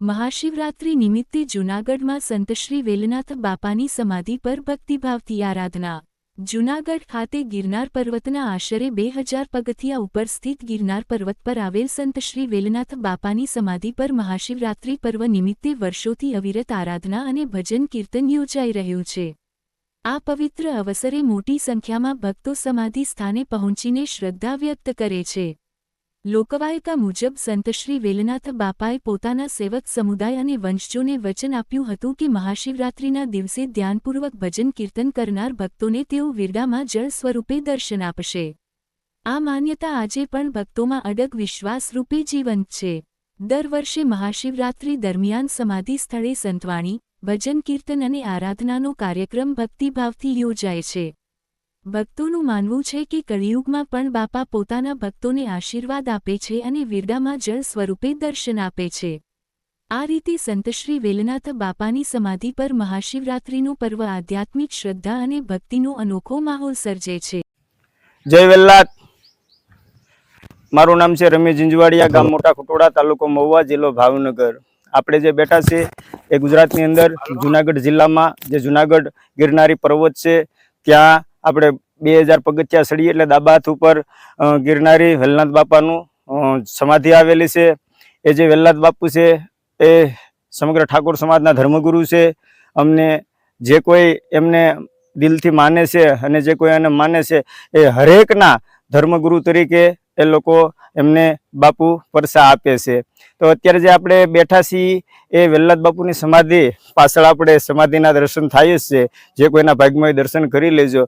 મહાશિવરાત્રિ નિમિત્તે જૂનાગઢમાં સંતશ્રી વેલનાથ બાપાની સમાધિ પર ભક્તિભાવથી આરાધના. જૂનાગઢ ખાતે ગિરનાર પર્વતના આશરે બે હજાર પગથિયા ઉપર સ્થિત ગિરનાર પર્વત પર આવેલ સંતશ્રી વેલનાથ બાપાની સમાધિ પર મહાશિવરાત્રિ પર્વ નિમિત્તે વર્ષોથી અવિરત આરાધના અને ભજન કીર્તન યોજાઈ રહ્યું છે. આ પવિત્ર અવસરે મોટી સંખ્યામાં ભક્તો સમાધિ સ્થાને પહોંચીને શ્રદ્ધા વ્યક્ત કરે છે. લોકવાયકા મુજબ સંતશ્રી વેલનાથ બાપાએ પોતાના સેવક સમુદાય અને વંશજોને વચન આપ્યું હતું કે મહાશિવરાત્રિના દિવસે ધ્યાનપૂર્વક ભજન કીર્તન કરનાર ભક્તોને તેઓ વિરડામાં જળ સ્વરૂપે દર્શન આપશે. આ માન્યતા આજે પણ ભક્તોમાં અડગ વિશ્વાસ રૂપે જીવંત છે. દર વર્ષે મહાશિવરાત્રિ દરમિયાન સમાધિ સ્થળે સંતવાણી, ભજન કીર્તન અને આરાધનાનો કાર્યક્રમ ભક્તિભાવથી યોજાય છે. ભક્તોનું માનવું છે કે કળિયુગમાં પણ બાપા પોતાના ભક્તોને આશીર્વાદ આપે છે અને વિરડામાં જળ સ્વરૂપે દર્શન આપે છે. આ રીતે સંતશ્રી વેલનાથ બાપાની સમાધિ પર મહાશિવરાત્રિનું પર્વ આધ્યાત્મિક શ્રદ્ધા અને ભક્તિનો અનોખો માહોલ સર્જે છે. જય વેલ્લાત મારું નામ છે રમેશ ઝીંઝવાડિયા, ગામ મોટા ખુટોડા, તાલુકો મહુવા, જિલ્લો ભાવનગર. આપણે જે બેઠા છે એ ગુજરાતની અંદર જુનાગઢ જિલ્લામાં, જે જુનાગઢ ગિરનારી પર્વત છે, ત્યાં આપણે બે હજાર પગથિયા સળીએ એટલે દાબાથ ઉપર ગિરનારી વેલનાથ બાપાનું સમાધિ આવેલી છે. એ જે વેલનાથ બાપુ છે, એ સમગ્ર ઠાકોર સમાજના ધર્મગુરુ છે. અમને જે કોઈ એમને દિલથી માને છે અને જે કોઈ એને માને છે, એ હરેકના ધર્મગુરુ તરીકે એ લોકો એમને બાપુ પરસા આપે છે. તો અત્યારે જે આપણે બેઠા છીએ, એ વેલ્લાદ બાપુની સમાધિ પાછળ આપણે સમાધિના દર્શન થાય જ છે. જે કોઈના ભાગમાં દર્શન કરી લેજો.